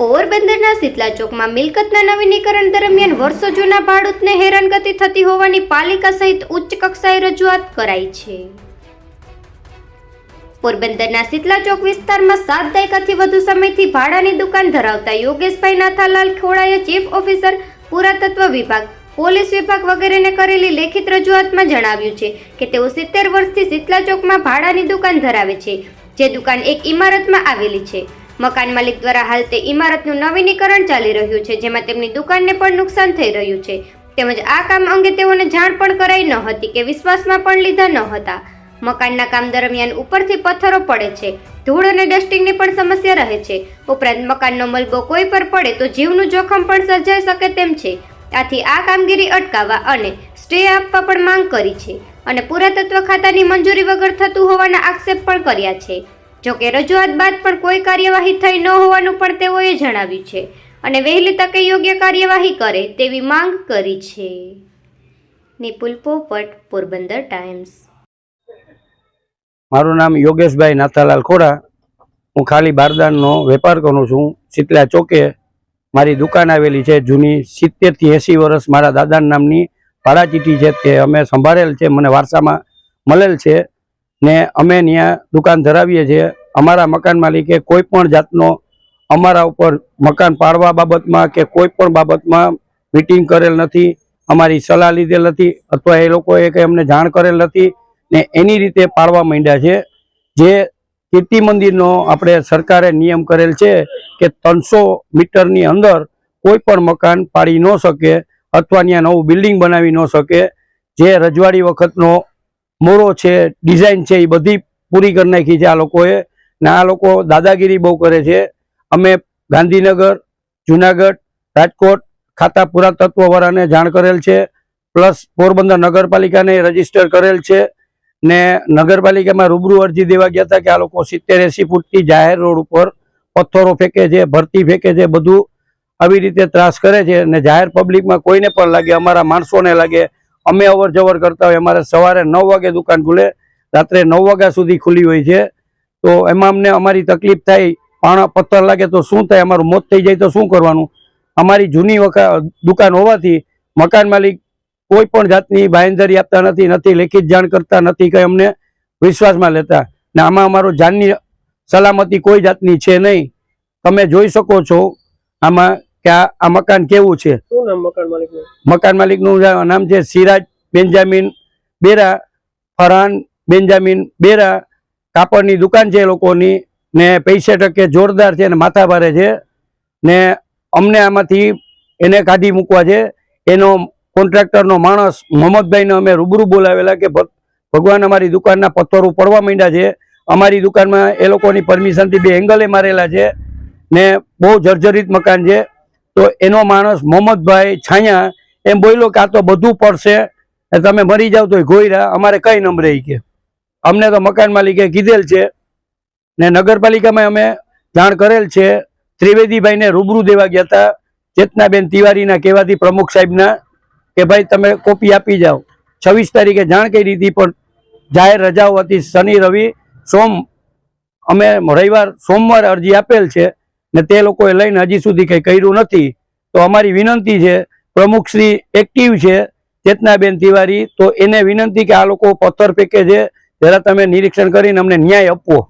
પોરબંદરના શીતલા ચોકમાં મિલકતના નવીનીકરણ દરમિયાન વર્ષો જૂના ભાડૂતને હેરાનગતિ થતી હોવાની પાલિકા સહિત ઉચ્ચ કક્ષાએ રજૂઆત કરાઈ છે. પોરબંદરના શીતલા ચોક વિસ્તારમાં સાત દાયકાથી વધુ સમયથી ભાડાની દુકાન ધરાવતા યોગેશભાઈ નાથાલાલ ખોડાએ ચીફ ઓફિસર, પુરાતત્વ વિભાગ, પોલીસ વિભાગ વગેરેને કરેલી લેખિત રજૂઆતમાં જણાવ્યું છે કે તેઓ સિત્તેર વર્ષથી શીતલા ચોકમાં ભાડાની દુકાન ધરાવે છે. જે દુકાન એક ઇમારતમાં આવેલી છે. મકાન માલિક દ્વારા હાલ તે ઇમારતનું નવીનીકરણ ચાલી રહ્યું છે, જેમાં તેમની દુકાનને પણ નુકસાન થઈ રહ્યું છે. તેમજ આ કામ અંગે તેઓને જાણ પણ કરાઈ ન હતી કે વિશ્વાસમાં પણ લીધા ન હતા. મકાનના કામ દરમિયાન ઉપરથી પથ્થરો પડે છે. ધૂળ અને ડસ્ટિંગની પણ સમસ્યા રહે છે. ઉપરાંત મકાનનો મલબો કોઈ પર પડે તો જીવનું જોખમ પણ સર્જાઈ શકે તેમ છે. આથી આ કામગીરી અટકાવવા અને સ્ટે આપવા પણ માંગ કરી છે. અને પુરાતત્વ ખાતાની મંજૂરી વગર થતું હોવાના આક્ષેપ પણ કર્યા છે. જોકે રજૂઆત બાદ પણ કોઈ કાર્યવાહી થઈ ન હોવાનું પણ તેઓએ જણાવ્યું છે અને વહેલી તકે યોગ્ય કાર્યવાહી કરે તેવી માંગ કરી છે. નિપુલ પોપટ, પોરબંદર ટાઈમ્સ. મારું નામ યોગેશભાઈ નાથાલાલ ખોડા. હું ખાલી બારદાનનો વેપાર કરું છું. શીતલા ચોકે મારી દુકાન આવેલી છે જૂની સિત્તેરથી એંસી વર્ષ મારા દાદાના નામની ભાડા ચીઠી છે તે અમે સંભાળેલ છે. મને વારસામાં મળેલ છે. ને અમે ત્યાં દુકાન ધરાવીએ છીએ. અમારા મકાન માલિકે કોઈ પણ જાતનો અમારા ઉપર મકાન પાડવા બાબતમાં કે કોઈ પણ બાબતમાં મિટિંગ કરેલ નથી, અમારી સલાહ લીધેલ નથી અથવા એ લોકોએ કંઈ અમને જાણ કરેલ નથી ને એની રીતે પાડવા માંડ્યા છે. જે કીર્તિ મંદિરનો આપણે સરકારે નિયમ કરેલ છે કે ત્રણસો મીટરની અંદર કોઈ પણ મકાન પાડી ન શકે અથવા ત્યાં નવું બિલ્ડિંગ બનાવી ન શકે. જે રજવાડી વખતનો મોરો છે ડિઝાઇન છે, એ બધી પૂરી કરી નાખી છે આ લોકોએ. ને આ લોકો દાદાગીરી બહુ કરે છે. અમે ગાંધીનગર, જુનાગઢ, રાજકોટ, ખાતા પુરાતત્વવાળાને જાણ કરેલ છે. પ્લસ પોરબંદર નગરપાલિકાને રજિસ્ટર કરેલ છે. ને નગરપાલિકામાં રૂબરૂ અરજી દેવા ગયા હતા કે આ લોકો સિત્તેર એસી ફૂટથી જાહેર રોડ ઉપર પથ્થરો ફેંકે છે, ભરતી ફેંકે છે, બધું આવી રીતે ત્રાસ કરે છે. ને જાહેર પબ્લિકમાં કોઈને પણ લાગે, અમારા માણસોને લાગે અમે અવર જવર કરતા હોય અમારે સવારે નવ વાગે દુકાન ખુલે, રાત્રે નવ વાગ્યા સુધી ખુલ્લી હોય છે. તો એમાં અમને અમારી તકલીફ થાય, પાણા પથ્થર લાગે તો શું થાય, અમારું મોત થઈ જાય તો શું કરવાનું? અમારી જૂની વખત દુકાન હોવાથી મકાન માલિક કોઈ પણ જાતની બાંયધરી આપતા નથી નથી લેખિત જાણ કરતા નથી, કંઈ અમને વિશ્વાસમાં લેતા. ને આમાં અમારો જાનની સલામતી કોઈ જાતની છે નહીં. તમે જોઈ શકો છો, આમાં કે આ મકાન કેવું છે? મકાન માલિકનું? નું નામ છે સિરાજ બેન્જામિન બેરા ફરહાન બેન્જામિન બેરા. કાપડની દુકાન છે લોકોની ને પૈસે ટકે જોરદાર છે ને માથાભારે છે ને અમને આમાંથી એને કાઢી મૂકવા છે. એનો કોન્ટ્રાક્ટરનો માણસ મોહમ્મદભાઈને અમે રૂબરૂ બોલાવેલા કે ભગવાન અમારી દુકાનના પથ્થરો પડવા માંડ્યા છે. અમારી દુકાનમાં એ લોકોની પરમિશનથી બે એંગલે મારેલા છે ને બહુ જર્જરિત મકાન છે. તો એનો માણસ મોહમ્મદભાઈ છાયા એમ બોલ્યો કે આ તો બધું પડશે તમે મરી જાવ તો ગોયરા. અમારે કઈ નંબરે કે? અમને તો મકાન માલિકે કીધેલ છે ને નગરપાલિકામાં અમે જાણ કરેલ છે. ત્રિવેદીભાઈને રૂબરૂ દેવા ગયા હતા. ચેતનાબેન તિવારીના કહેવાથી પ્રમુખ સાહેબના કે ભાઈ તમે કોપી આપી જાઓ. છવ્વીસ તારીખે જાણ કરી હતી, પણ જાહેર રજાઓ હતી શનિ રવિ, સોમ, અમે રવિવાર, સોમવારે અરજી આપેલ છે. ને તે લોકોએ લઈને હજી સુધી કંઈ કર્યું નથી. તો અમારી વિનંતી છે, પ્રમુખ શ્રી એક્ટિવ છે, ચેતનાબેન તિવારી, તો એને વિનંતી કે આ લોકો પથ્થર ફેંકે છે, જરા તમે નિરીક્ષણ કરીને અમને ન્યાય આપવો.